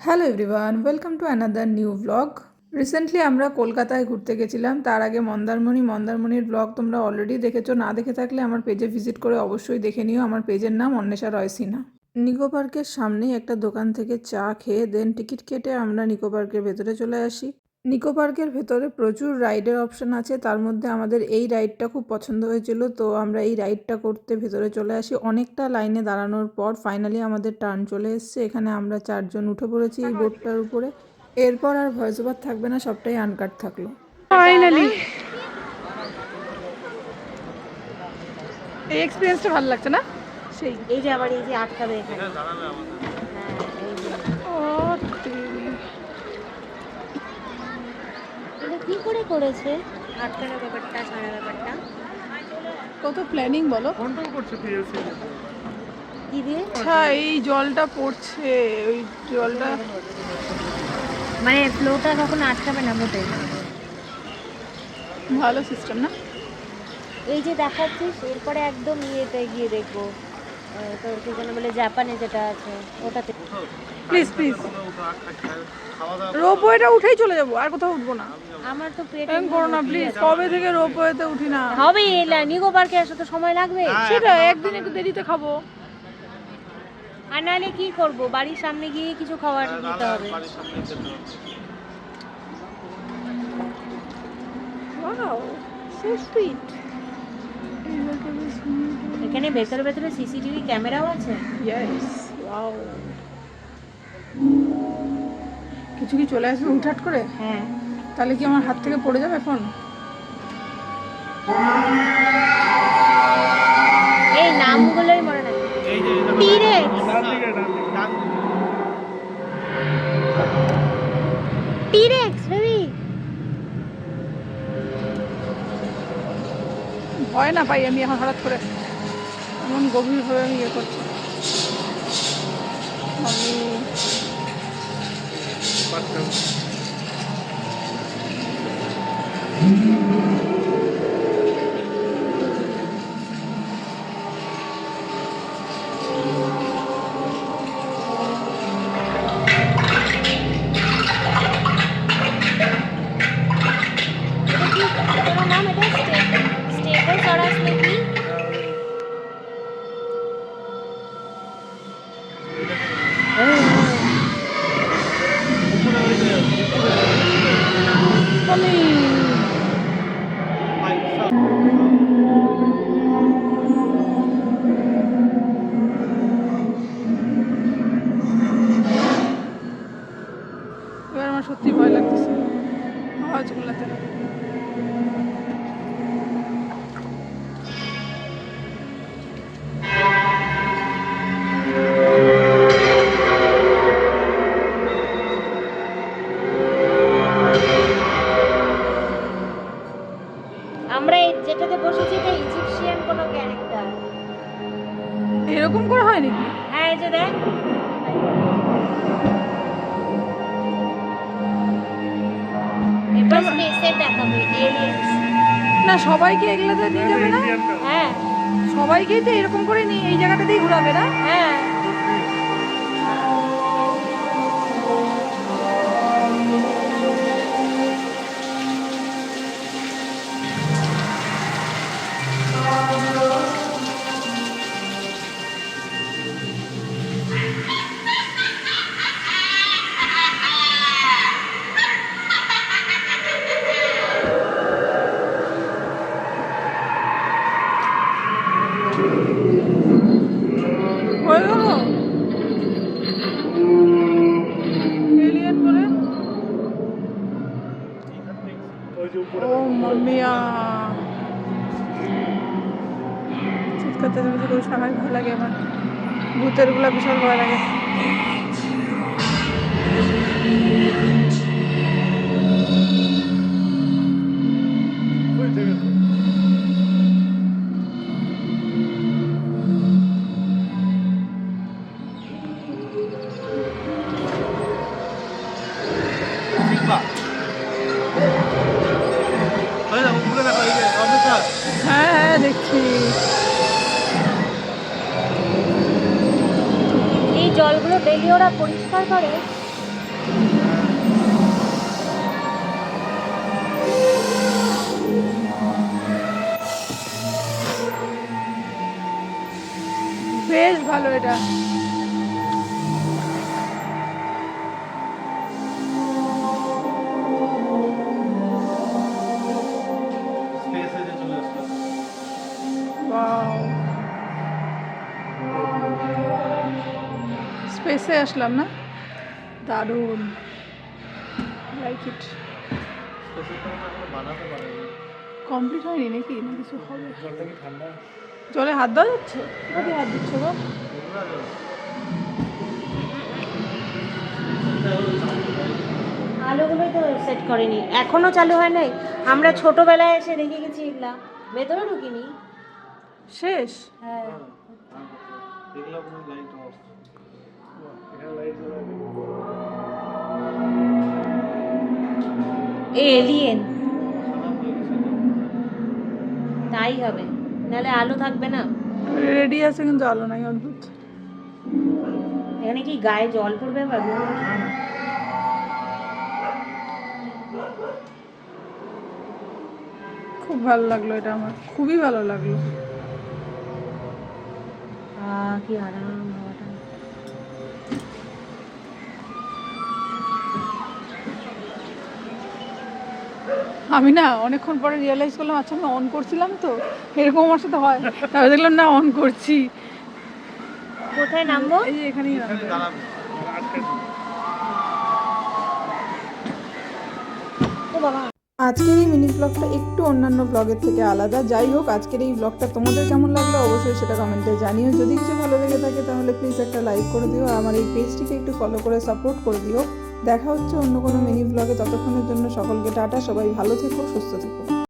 Hello everyone welcome to another new vlog recently আমরা কলকাতায় ঘুরতে গেছিলাম, তার আগে মন্দারমণি, মন্দারমণির ব্লগ তোমরা অলরেডি দেখেছ, না দেখে থাকলে আমার পেজে ভিজিট করে অবশ্যই দেখে নিও, আমার পেজের নাম অন্বেষা রয় সিনহা। নিকো পার্কের সামনেই একটা দোকান থেকে চা খেয়ে দেন টিকিট কেটে আমরা নিকো পার্কের ভেতরে চলে আসি। নিকো পার্কের ভেতরে প্রচুর রাইডের অপশন আছে। তার মধ্যে আমাদের এই রাইডটা খুব পছন্দ হয়েছিল। তো আমরা এই রাইডটা করতে ভেতরে চলে আসি। অনেকটা লাইনে দাঁড়ানোর পর ফাইনালি আমাদের টার্ন চলে এসছে। এখানে আমরা চারজন উঠে পড়েছি এই বোটটার উপরে। এরপর আর ভয়েস ওভার থাকবে না সবটাই আনকাট থাকল। ফাইনালি এই এক্সপিরিয়েন্সটা ভালো লাগছে না? সেই এই যে আবার এই যে আটকাবে এখানে হ্যাঁ, এই যে। ও তেরি। এটা কি করে করেছে? আটকানো ব্যাপারটা সারা ব্যাপারটা। কত প্ল্যানিং বলো? কি দিয়ে? আচ্ছা এই জলটা পড়ছে ওই জলটা। মানে ফ্লোটা কখনো আটকাবে না মোটে ভালো সিস্টেম না? এই যে দেখাচ্ছিস এরপরে একদম ইয়েতে গিয়ে দেখব। তোর কি যেন বলে জাপানে যেটা আছে ওটাতে। প্লিজ প্লিজ রোপওয়েটা উঠেই চলে যাব আর কোথাও উঠবো না। আমার তো পেট এরকম করো না প্লিজ কবে থেকে রোপওয়েতে উঠি না? হবে এলা নিগো পার্কে আসতে তো সময় লাগবে। সেটা একদিন একটু দেরিতে খাব। আর নাহলে কি করব বাড়ির সামনে গিয়ে কিছু খাবার দিতে হবে। ওয়াও সো সুইট এখানে ভেতরে ভেতরে সিসিটিভি ক্যামেরাও আছে? ইয়েস ওয়াও কিছু কি চলে আসবে হুটহাট করে? হ্যাঁ। তাহলে কি আমার হাত থেকে পড়ে যাবে ফোন? এই নামগুলোই মনে নাই। টিরেক্স টিরেক্স বেবি ভয় না পাই আমি এখন হঠাৎ করে এমন গভীরভাবে আমি ইয়ে করছি। আমি আমরা যেটাতে বসেছি এটা ইজিপশিয়ান কোনো ক্যারেক্টার এরকম করে হয় নাকি? হ্যাঁ এই যে দেখ। এবার দেখাবে এলিয়েন্স না সবাইকে এগুলোতে নিয়ে যাবে না? হ্যাঁ। সবাইকেই তো এরকম করে নিয়ে এই জায়গাটাতেই ঘোরাবে না? হয়ে। ও মামিয়া চিৎকার চেঁচামেচি করিস না, লাগে আমার। ভূতেরগুলা বিশাল ভয় লাগে। ডেলি ওরা পরিষ্কার করে। বেশ ভালো এটা। স্পেসে আসলাম না। দারুণ। লাইক ইট কমপ্লিট হয়নি নাকি? না কিছু হবে। জলে হাত দেওয়া যাচ্ছে? কোথায় হাত দিচ্ছ গো? আলোগুলোই তো সেট করেনি। এখনও চালু হয় নাই। আমরা ছোটবেলায় এসে রেখে গেছি এগুলা। ভেতরে ঢুকিনি। শেষ? হ্যাঁ। এলিয়েন তাই হবে। নাহলে আলো থাকবে না। রেডি আছে কিন্তু আলো নাই অদ্ভুত। এখানে কি গায়ে জল পড়বে বা খুব ভালো লাগল এটা আমার। খুবই ভালো লাগল। কি আরাম। আমি না অনেকক্ষণ পরে রিয়েলাইজ করলাম আচ্ছা আমি অন করছিলাম তো এরকম আমার সাথে হয়। তারপরে দেখলাম না অন করছি। কোথায় নামবো? এই যে এখানেই এখানে নামবে। আজকের এই মিনি ব্লগটা একটু অন্যান্য ব্লগের থেকে আলাদা। যাই হোক আজকের এই ব্লগটা তোমাদের কেমন লাগল অবশ্যই সেটা কমেন্টে জানিও। যদি কিছু ভালো লেগে থাকে তাহলে প্লিজ একটা লাইক করে দিও আর আমার এই পেজটিকে একটু ফলো করে সাপোর্ট করে দিও। দেখা হচ্ছে অন্য কোনো মিনি ব্লগে ততক্ষণের জন্য সকলকে টাটা, সবাই ভালো থেকো, সুস্থ থেকো।